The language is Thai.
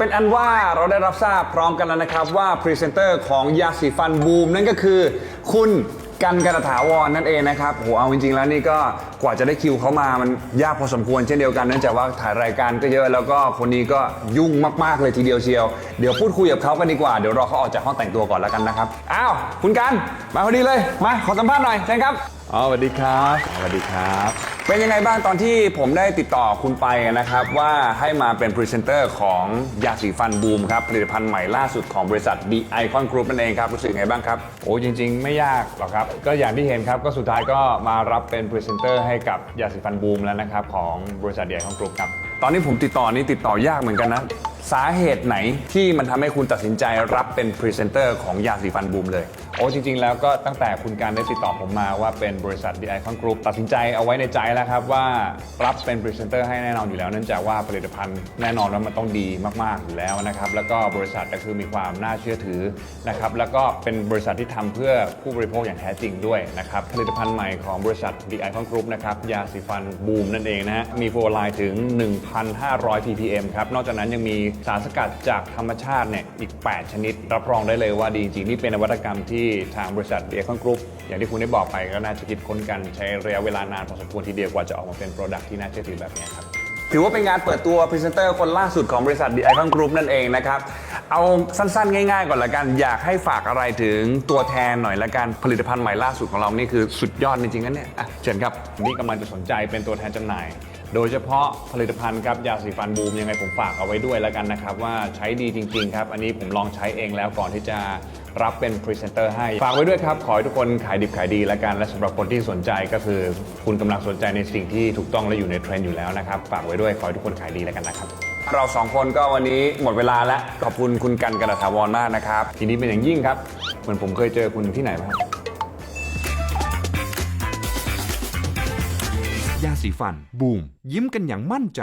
เป็นอันว่าเราได้รับทราบพร้อมกันแล้วนะครับ ว่าพรีเซนเตอร์ของยาสีฟันบูมนั่นก็คือ คุณกันกระถาวรนั่นเองนะครับโหเอาจริงๆแล้วนี่ก็กว่าจะได้คิวเขามามันยากพอสมควรเช่นเดียวกันเนื่องจากว่าถ่ายรายการก็เยอะแล้วก็คนนี้ก็ยุ่งมากๆเลยทีเดียวเชียว เดี๋ยวพูดคุยกับเขากันดีกว่า เดี๋ยวรอเขาออกจากห้องแต่งตัวก่อนแล้วกันนะครับ อ้าว คุณกัน มาพอดีเลย มาขอสัมภาษณ์หน่อยเชิญครับ อ๋อสวัสดีครับสวัสดีครับ เป็นยังไงบ้างตอนที่ผมได้ติดต่อคุณไปนะครับ ว่าให้มาเป็นพรีเซนเตอร์ของยาสีฟันบูมครับ ผลิตภัณฑ์ใหม่ล่าสุดของบริษัท The Icon Group นั่นเองครับ รู้สึกไงบ้างครับ โอ้จริง ๆ ไม่ยากหรอกครับ ก็อย่างที่เห็นครับ ก็สุดท้ายก็มารับเป็นพรีเซนเตอร์ให้กับยาสีฟันบูมแล้วนะครับของบริษัท The Icon Group ครับ ตอนนี้ผมติดต่อนี้ติดต่อยากเหมือนกันนะ สาเหตุไหนที่มันทำให้คุณตัดสินใจรับเป็นพรีเซนเตอร์ของยาสีฟันบูมเลย โอ้จริง ๆ แล้วก็ตั้งแต่คุณการได้ติดต่อผมมาว่าเป็นบริษัท The Icon Group ตัดสินใจเอาไว้ในใจแล้วครับว่ารับเป็นพรีเซนเตอร์ให้แน่นอนอยู่แล้วเนื่องจากว่าผลิตภัณฑ์แน่นอนว่ามันต้องดีมากๆอยู่แล้วนะครับแล้วก็บริษัทก็คือมีความน่าเชื่อถือนะครับแล้วก็เป็นบริษัทที่ทำเพื่อผู้บริโภคอย่างแท้จริงด้วยนะครับผลิตภัณฑ์ใหม่ของบริษัท The Icon Group นะครับยาสีฟันบูมนั่นเองนะฮะมีโฟร์ไลน์ถึง 1,500 ppm ครับนอกจากนั้นยังมีสารสกัดจากธรรมชาติเนี่ยอีก 8 ชนิด รับรองได้เลยว่าดีจริงๆนี่เป็นนวัตกรรมที่ทางบริษัท The Icon Group อย่างที่คุณได้บอกไปก็น่าจะคิดค้นกันใช้ระยะเวลานานพอสมควรทีเดียวกว่าจะออกมาเป็นโปรดักที่น่าเชื่อถือแบบนี้ครับถือว่าเป็นงานเปิดตัวพรีเซนเตอร์คนล่าสุดของบริษัท The Icon Group นั่นเองนะครับ เอาสั้นๆ ง่ายๆ ก่อนละกัน อยากให้ฝากอะไรถึงตัวแทนหน่อยละกัน ผลิตภัณฑ์ใหม่ล่าสุดของเรานี่คือสุดยอดจริงๆนะเนี่ยอะเชิญครับ นี่กำลังจะสนใจเป็นตัวแทนจำหน่าย โดยเฉพาะผลิตภัณฑ์ครับยาสีฟันบูมยังไงผมฝากเอาไว้ด้วยแล้วกันนะครับ ว่าใช้ดีจริง ๆ ครับ อันนี้ผมลองใช้เองแล้วก่อนที่จะรับเป็นพรีเซนเตอร์ให้ ฝากไว้ด้วยครับ ขอให้ทุกคนขายดิบขายดีแล้วกัน และสำหรับคนที่สนใจก็คือคุณกำลังสนใจในสิ่งที่ถูกต้องและอยู่ในเทรนด์อยู่แล้วนะครับฝากไว้ด้วยขอให้ทุกคนขายดีแล้วกันนะครับเราสองคนก็วันนี้หมดเวลาแล้วขอบคุณคุณกันกระถาวรมากนะครับทีนี้เป็นอย่างยิ่งครับเหมือนผมเคยเจอคุณที่ไหนมาครับ ยาสีฟัน บูม ยิ้มกันอย่างมั่นใจ